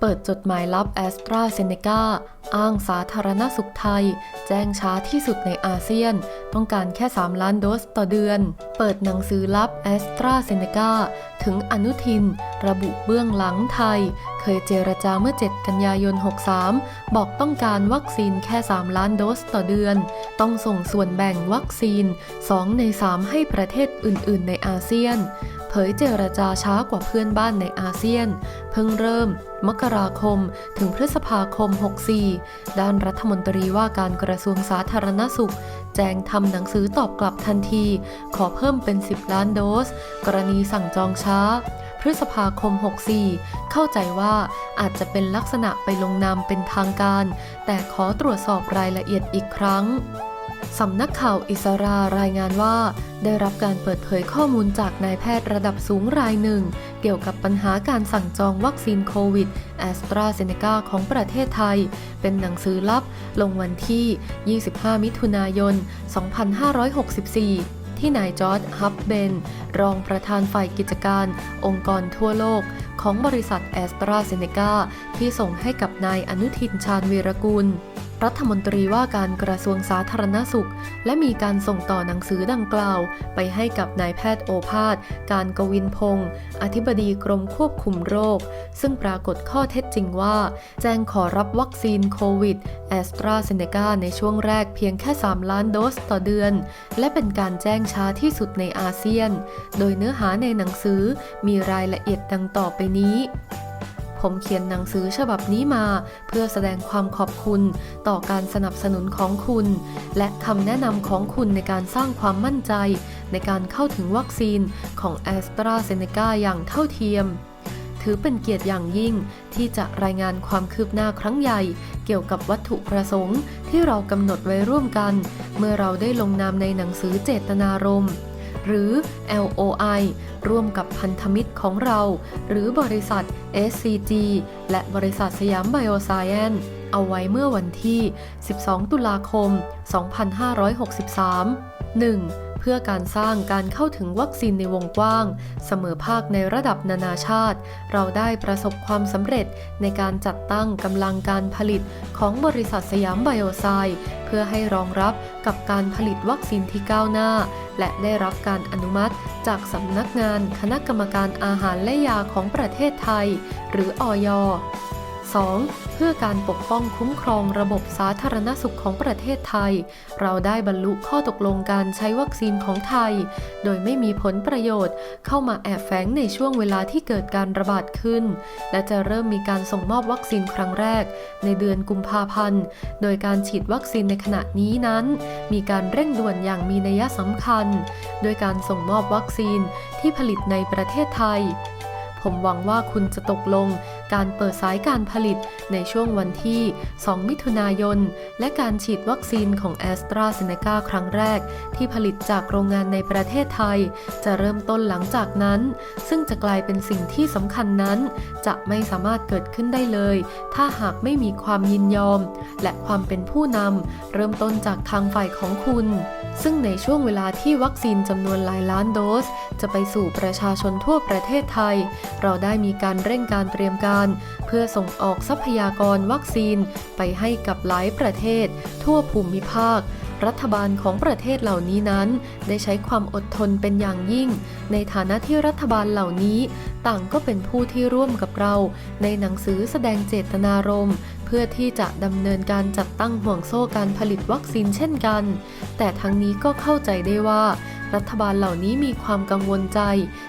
เปิดจดหมายลับแอสตราเซเนกาอ้างสาธารณสุขไทย แจ้งช้าที่สุดในอาเซียน ต้องการแค่ 3 ล้านโดสต่อเดือน เปิดหนังสือลับแอสตราเซเนกาถึงอนุทิน ระบุเบื้องหลังไทย เคยเจรจาเมื่อ 7 กันยายน 63 บอกต้องการวัคซีนแค่ 3 ล้านโดสต่อเดือน ต้องส่งส่วนแบ่งวัคซีน 2 ใน 3 ให้ประเทศอื่น ๆ ในอาเซียน เผยเจรจาช้ากว่าเพื่อนบ้านในอาเซียน เพิ่งเริ่ม มกราคม ถึงพฤษภาคม 64 ด้านรัฐมนตรีว่าการกระทรวงสาธารณสุข แจงทำหนังสือตอบกลับทันที ขอเพิ่มเป็น 10 ล้านโดส กรณีสั่งจองช้า พฤษภาคม 64 เข้าใจว่าอาจจะเป็นลักษณะไปลงนามเป็นทางการ แต่ขอตรวจสอบรายละเอียดอีกครั้ง สำนักข่าวอิสรารายงานว่า ได้รับการเปิดเผยข้อมูลจากนายแพทย์ระดับสูงรายหนึ่ง เกี่ยวกับปัญหาการสั่งจองวัคซีนโควิดแอสตราเซเนกาของประเทศไทย เป็นหนังสือลับ ลงวันที่ 25 มิถุนายน 2564ที่นายจอร์ดฮับเบน รองประธานฝ่ายกิจการ องค์กรทั่วโลก ของบริษัทแอสตราเซเนกาที่ส่งให้กับนายอนุทินชาญวีรกุล รัฐมนตรีว่าการกระทรวงสาธารณสุข และมีการส่งต่อหนังสือดังกล่าว ไปให้กับนายแพทย์โอภาส การกวินพงศ์อธิบดีกรมควบคุมโรค ซึ่งปรากฏข้อเท็จจริงว่า แจ้งขอรับวัคซีนโควิดแอสตราเซเนกาในช่วงแรกเพียงแค่ 3 ล้านโดสต่อเดือน และเป็นการแจ้งช้าที่สุดในอาเซียน โดยเนื้อหาในหนังสือมีรายละเอียดดังต่อไปนี้ ผมเขียนหนังสือฉบับนี้มา เพื่อแสดงความขอบคุณต่อการสนับสนุนของคุณ และคำแนะนำของคุณในการสร้างความมั่นใจ ในการเข้าถึงวัคซีนของแอสตราเซเนกาอย่างเท่าเทียม ถือเป็นเกียรติอย่างยิ่งที่จะรายงานความคืบหน้าครั้งใหญ่ เกี่ยวกับวัตถุประสงค์ที่เรากำหนดไว้ร่วมกัน เมื่อเราได้ลงนามในหนังสือเจตนารมณ์ หรือ LOI ร่วมกับพันธมิตรของเรา หรือบริษัท SCG และบริษัทสยามไบโอไซแอนเอาไว้เมื่อวันที่ 12 ตุลาคม 2563 1. เพื่อการสร้างการเข้าถึงวัคซีนในวงกว้าง เสมอภาคในระดับนานาชาติ เราได้ประสบความสำเร็จในการจัดตั้งกำลังการผลิตของบริษัทสยามไบโอไซเพื่อให้รองรับกับการผลิตวัคซีนที่ก้าวหน้า และได้รับการอนุมัติจากสำนักงานคณะกรรมการอาหารและยาของประเทศไทย หรืออย 2. เพื่อการปกป้องคุ้มครองระบบสาธารณสุขของประเทศไทย เราได้บรรลุข้อตกลงการใช้วัคซีนของไทย โดยไม่มีผลประโยชน์ เข้ามาแอบแฝงในช่วงเวลาที่เกิดการระบาดขึ้น และจะเริ่มมีการส่งมอบวัคซีนครั้งแรก ในเดือนกุมภาพันธ์ โดยการฉีดวัคซีนในขณะนี้นั้น มีการเร่งด่วนอย่างมีนัยสำคัญ โดยการส่งมอบวัคซีนที่ผลิตในประเทศไทย ผมหวังว่าคุณจะตกลง การเปิดสายการผลิตในช่วงวันที่ 2 มิถุนายน และการฉีดวัคซีนของแอสตราเซเนกาครั้งแรก ที่ผลิตจากโรงงานในประเทศไทย จะเริ่มต้นหลังจากนั้น ซึ่งจะกลายเป็นสิ่งที่สำคัญนั้น จะไม่สามารถเกิดขึ้นได้เลย ถ้าหากไม่มีความยินยอม และความเป็นผู้นำเริ่มต้นจากทางฝ่ายของคุณ ซึ่งในช่วงเวลาที่วัคซีนจำนวนหลายล้านโดส จะไปสู่ประชาชนทั่วประเทศไทย เราได้มีการเร่งการเตรียมการเพื่อส่งออกทรัพยากรวัคซีนไปให้กับหลายประเทศ ทั่วภูมิภาค รัฐบาลของประเทศเหล่านี้นั้น ได้ใช้ความอดทนเป็นอย่างยิ่ง ในฐานะที่รัฐบาลเหล่านี้ ต่างก็เป็นผู้ที่ร่วมกับเรา ในหนังสือแสดงเจตนารมณ์เพื่อที่จะดำเนินการจัดตั้งห่วงโซ่การผลิตวัคซีนเช่นกัน แต่ทั้งนี้ก็เข้าใจได้ว่า รัฐบาลเหล่านี้มีความกังวลใจ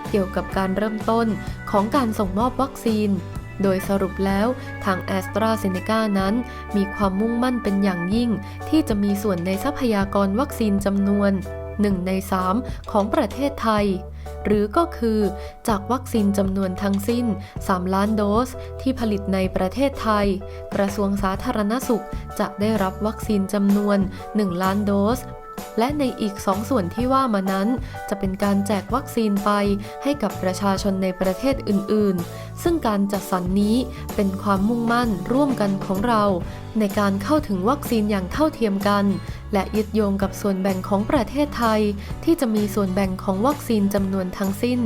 เกี่ยวกับการเริ่มต้นของการส่งมอบวัคซีน โดยสรุปแล้วทางแอสตราเซเนกานั้น มีความมุ่งมั่นเป็นอย่างยิ่ง ที่จะมีส่วนในทรัพยากรวัคซีนจำนวน1ใน3 ของประเทศไทย หรือก็คือจากวัคซีนจำนวนทั้งสิ้น 3 ล้านโดสที่ผลิตในประเทศไทย กระทรวงสาธารณสุขจะได้รับวัคซีนจำนวน 1 ล้านโดส และในอีก 2 ส่วนที่ว่ามานั้น จะเป็นการแจกวัคซีนไปให้กับประชาชนในประเทศอื่น ๆ ซึ่งการจัดสรรนนี้เป็นความมุ่งมั่นร่วมกันของเรา ในการเข้าถึงวัคซีนอย่างเท่าเทียมกัน และยึดโยงกับส่วนแบ่งของประเทศไทย ที่จะมีส่วนแบ่งของวัคซีนจำนวนทั้งสิ้น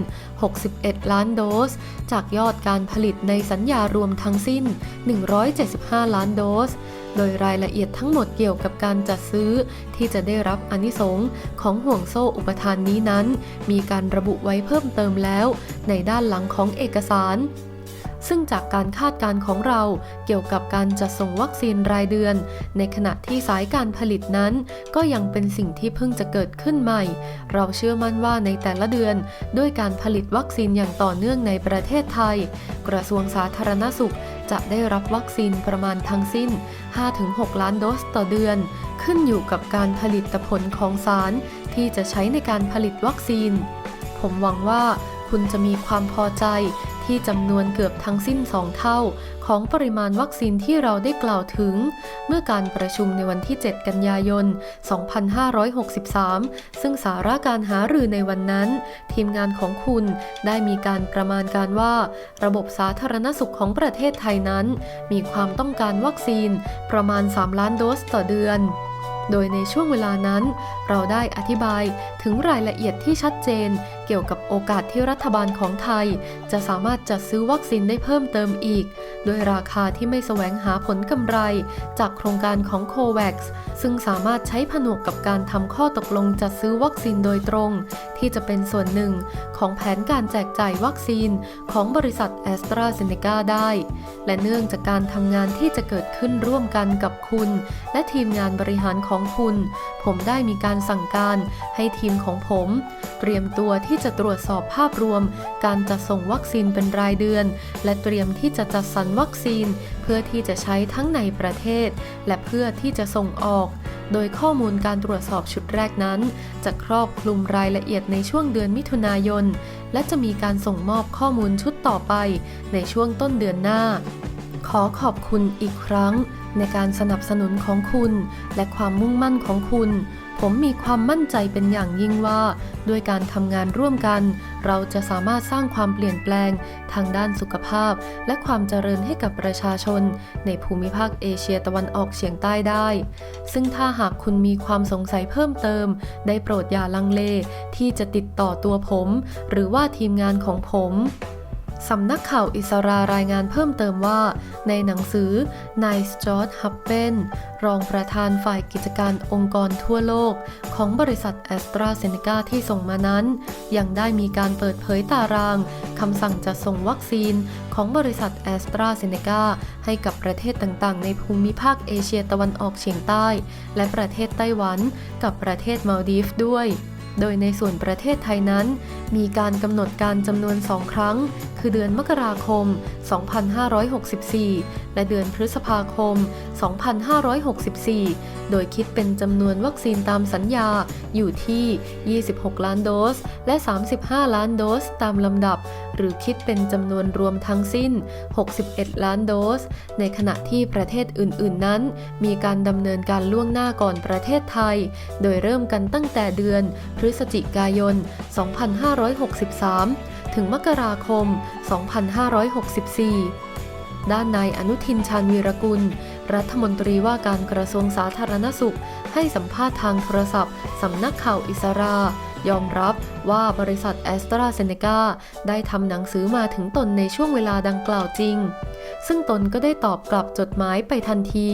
61 ล้านโดส จากยอดการผลิตในสัญญารวมทั้งสิ้น 175 ล้านโดส โดยรายละเอียดทั้งหมดเกี่ยวกับการจัดซื้อ ที่จะได้รับอนิสงค์ของห่วงโซ่อุปทานนี้นั้น มีการระบุไว้เพิ่มเติมแล้ว ในด้านหลังของเอกสารซึ่งจากการคาดการณ์ของเราเกี่ยวกับการจัดส่งวัคซีนรายเดือน ในขณะที่สายการผลิตนั้น ก็ยังเป็นสิ่งที่เพิ่งจะเกิดขึ้นใหม่ เราเชื่อมั่นว่าในแต่ละเดือน ด้วยการผลิตวัคซีนอย่างต่อเนื่องในประเทศไทย กระทรวงสาธารณสุข จะได้รับวัคซีนประมาณทั้งสิ้น 5-6 ล้านโดสต่อเดือน ขึ้นอยู่กับการผลิตผลของสารที่จะใช้ในการผลิตวัคซีน ผมหวังว่าคุณจะมีความพอใจที่จำนวนเกือบทั้งสิ้น 2 เท่า ของปริมาณวัคซีนที่เราได้กล่าวถึง เมื่อการประชุมในวันที่ 7 กันยายน 2563 ซึ่งสาระการหารือในวันนั้น ทีมงานของคุณได้มีการประมาณการว่า ระบบสาธารณสุขของประเทศไทยนั้น มีความต้องการวัคซีนประมาณ 3 ล้านโดสต่อเดือนโดยในช่วงเวลานั้นเราได้อธิบายถึงรายละเอียดที่ชัดเจน เกี่ยวกับโอกาสที่รัฐบาลของไทย จะสามารถจัดซื้อวัคซีนได้เพิ่มเติมอีก โดยราคาที่ไม่แสวงหาผลกำไร จากโครงการของ COVAX ซึ่งสามารถใช้ผนวกกับการทำข้อตกลงจัดซื้อวัคซีนโดยตรง ที่จะเป็นส่วนหนึ่งของแผนการแจกจ่ายวัคซีนของบริษัทแอสตราเซเนกาได้ และเนื่องจากการทำงานที่จะเกิดขึ้นร่วมกันกับคุณ และทีมงานบริหารของคุณ ผมได้มีการสั่งการให้ทีมของผม เตรียมตัวที่จะตรวจสอบภาพรวม การจัดส่งวัคซีนเป็นรายเดือน และเตรียมที่จะจัดสรรวัคซีน เพื่อที่จะใช้ทั้งในประเทศ และเพื่อที่จะส่งออก โดยข้อมูลการตรวจสอบชุดแรกนั้น จะครอบคลุมรายละเอียดในช่วงเดือนมิถุนายน และจะมีการส่งมอบข้อมูลชุดต่อไป ในช่วงต้นเดือนหน้า ขอขอบคุณอีกครั้งในการสนับสนุนของคุณ และความมุ่งมั่นของคุณ ผมมีความมั่นใจเป็นอย่างยิ่งว่า ด้วยการทำงานร่วมกัน เราจะสามารถสร้างความเปลี่ยนแปลง ทางด้านสุขภาพ และความเจริญให้กับประชาชน ในภูมิภาคเอเชียตะวันออกเฉียงใต้ได้ ซึ่งถ้าหากคุณมีความสงสัยเพิ่มเติม ได้โปรดอย่าลังเลที่จะติดต่อตัวผม หรือว่าทีมงานของผม สำนักข่าวอิสรารายงานเพิ่มเติมว่า ในหนังสือนายจอร์ดฮับเปนรองประธานฝ่ายกิจการองค์กรทั่วโลก ของบริษัทแอสตราเซเนกาที่ส่งมานั้น ยังได้มีการเปิดเผยตารางคำสั่งจะส่งวัคซีนของบริษัทแอสตราเซเนกาให้กับประเทศต่างๆ ในภูมิภาคเอเชียตะวันออกเฉียงใต้ และประเทศไต้หวันกับประเทศมาลดีฟด้วย โดยในส่วนประเทศไทยนั้น มีการกำหนดการจำนวนสองครั้ง คือเดือนมกราคม 2564 และเดือนพฤษภาคม 2564 โดยคิดเป็นจำนวนวัคซีนตามสัญญาอยู่ที่ 26 ล้านโดส และ 35 ล้านโดสตามลำดับ หรือคิดเป็นจำนวนรวมทั้งสิ้น 61 ล้านโดส ในขณะที่ประเทศอื่น ๆ นั้น มีการดำเนินการล่วงหน้าก่อนประเทศไทย โดยเริ่มกันตั้งแต่เดือนพฤศจิกายน 2563 ถึงมกราคม 2564ด้านนายอนุทินชาญวีรกุล รัฐมนตรีว่าการกระทรวงสาธารณสุข ให้สัมภาษณ์ทางโทรศัพท์ สำนักข่าวอิสรา ยอมรับว่าบริษัทแอสตราเซเนกาได้ทำหนังสือมาถึงตนในช่วงเวลาดังกล่าวจริง ซึ่งตนก็ได้ตอบกลับจดหมายไปทันที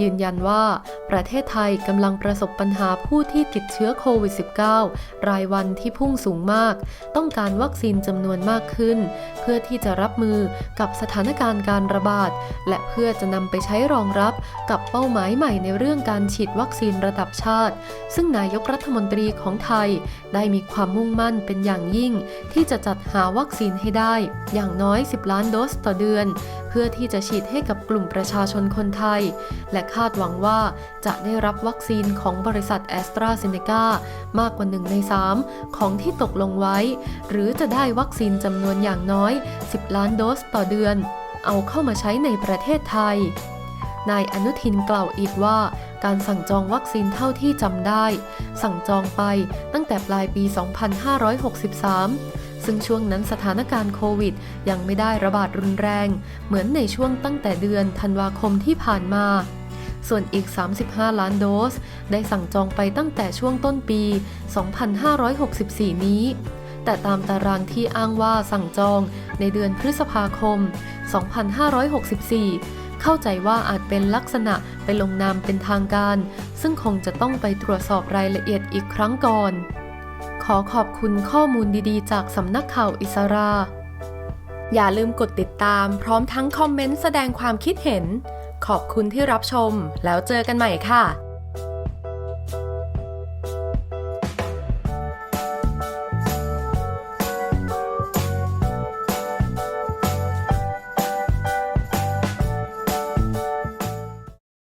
ยืนยันว่าประเทศไทยกำลังประสบปัญหาผู้ที่ติดเชื้อโควิด -19 รายวันที่พุ่งสูงมาก ต้องการวัคซีนจำนวนมากขึ้น เพื่อที่จะรับมือกับสถานการณ์การระบาด และเพื่อจะนำไปใช้รองรับกับเป้าหมายใหม่ในเรื่องการฉีดวัคซีนระดับชาติ ซึ่งนายกรัฐมนตรีของไทย ได้มีความมุ่งมั่นเป็นอย่างยิ่ง ที่จะจัดหาวัคซีนให้ได้ อย่างน้อย 10 ล้านโดสต่อเดือนพื่อที่จะฉีดให้กับกลุ่มประชาชนคนไทย และคาดหวังว่าจะได้รับวัคซีนของบริษัทแอสตราเซเนกามากกว่า1ใน 3 ของที่ตกลงไว้ หรือจะได้วัคซีนจำนวนอย่างน้อย 10 ล้านโดสต่อเดือน เอาเข้ามาใช้ในประเทศไทยนายอนุทินกล่าวอีกว่า การสั่งจองวัคซีนเท่าที่จำได้ สั่งจองไปตั้งแต่ปลายปี 2563 ซึ่งช่วงนั้นสถานการณ์โควิด ยังไม่ได้ระบาดรุนแรง เหมือนในช่วงตั้งแต่เดือนธันวาคมที่ผ่านมาส่วนอีก 35 ล้านโดส ได้สั่งจองไปตั้งแต่ช่วงต้นปี 2564 นี้ แต่ตามตารางที่อ้างว่าสั่งจองในเดือนพฤษภาคม 2564 เข้าใจว่าอาจเป็นลักษณะไปลงนามเป็นทางการ ซึ่งคงจะต้องไปตรวจสอบรายละเอียดอีกครั้งก่อน ขอขอบคุณข้อมูลดีๆ จากสำนักข่าวอิสรา อย่าลืมกดติดตามพร้อมทั้งคอมเมนต์แสดงความคิดเห็น ขอบคุณที่รับชมแล้วเจอกันใหม่ค่ะ